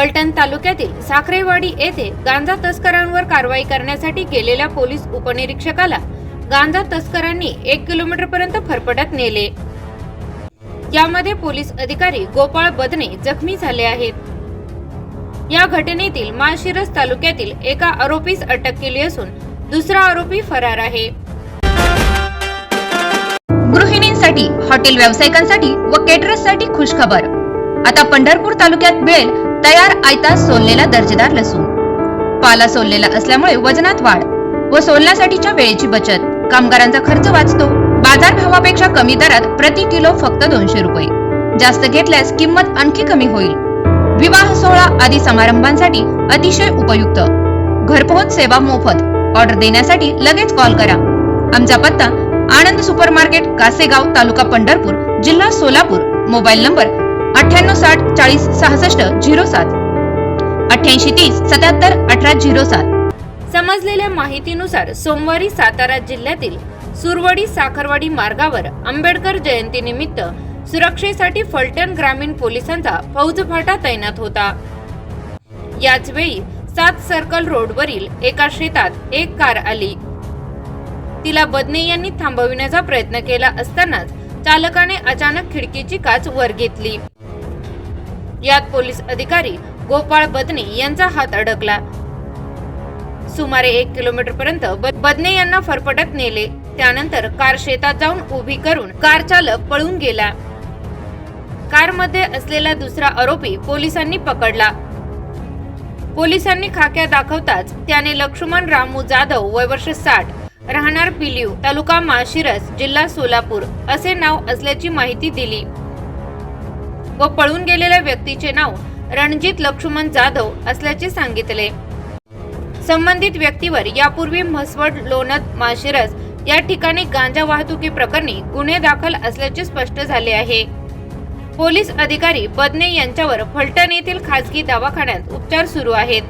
फलटण तालुक्यातील साखरेवाडी येथे गांजा तस्करांवर कारवाई करण्यासाठी गेलेल्या पोलीस उपनिरीक्षकाला गांजा तस्करांनी एक किलोमीटर पर्यंत फरफटत नेले. यामध्ये पोलीस अधिकारी गोपाळ बदने जखमी झाले आहेत. या घटनेतील माळशिरस तालुक्यातील एका आरोपीस अटक केली असून दुसरा आरोपी फरार आहे. गृहिणींसाठी हॉटेल व्यावसायिकांसाठी व केटरर्ससाठी खुशखबर. आता पंढरपूर तालुक्यात मिळेल तयार आयता सोललेला दर्जेदार लसूण. पाला सोललेला असल्यामुळे वजनात वाढ व सोलण्यासाठीच्या वेळेची बचत. कामगारांचा खर्च वाचतो. बाजार भावापेक्षा कमी दरात प्रति किलो फक्त दोनशे रुपये. जास्त घेतल्यास किंमत आणखी कमी होईल. विवाह सोहळा आदी समारंभांसाठी अतिशय उपयुक्त. घरपोहोच सेवा मोफत. ऑर्डर देण्यासाठी लगेच कॉल करा. आमचा पत्ता आनंद सुपर मार्केट कासेगाव तालुका पंढरपूर जिल्हा सोलापूर. मोबाईल नंबर अठ्ठ्याण्णव साठ चाळीस सहासष्ट झिरो सात. अठ्ठ्याऐंशी तीस सत्याहत्तर अठरा झिरो सात. समजलेल्या माहितीनुसार सोमवारी सातारा जिल्ह्यातील सुरवडी साखरवाडी मार्गावर आंबेडकर जयंतीनिमित्त सुरक्षेसाठी फलटण ग्रामीण पोलिसांचा फौजफाटा तैनात होता. याच वेळी सात सर्कल रोडवरील एका शेतात एक कार आली. तिला बदने यांनी थांबविण्याचा प्रयत्न केला असतानाच चालकाने अचानक खिडकीची काच वर घेतली. यात पोलीस अधिकारी गोपाळ बदने यांचा हात अडकला. सुमारे एक किलोमीटर पर्यंत बदने यांना फरफटत नेले. त्यानंतर कार शेतात जाऊन उभी करून कार चालक पळून गेला. कारमध्ये असलेला दुसरा आरोपी पोलिसांनी पकडला. पोलिसांनी खाक्या दाखवताच त्याने लक्ष्मण रामू जाधव वय वर्ष साठ राहणार पिलीव तालुका माशिरस जिल्हा सोलापूर असे नाव असल्याची माहिती दिली. व पळून गेलेल्या व्यक्तीचे नाव रणजित लक्ष्मण जाधव असल्याचे सांगितले. संबंधित व्यक्तीवर यापूर्वी म्हसवड लोणत माशिरस या ठिकाणी गांजा वाहतुकी प्रकरणी गुन्हे दाखल असल्याचे स्पष्ट झाले आहे. पोलीस अधिकारी बदने यांच्यावर फलटण येथील खासगी दवाखान्यात उपचार सुरू आहेत.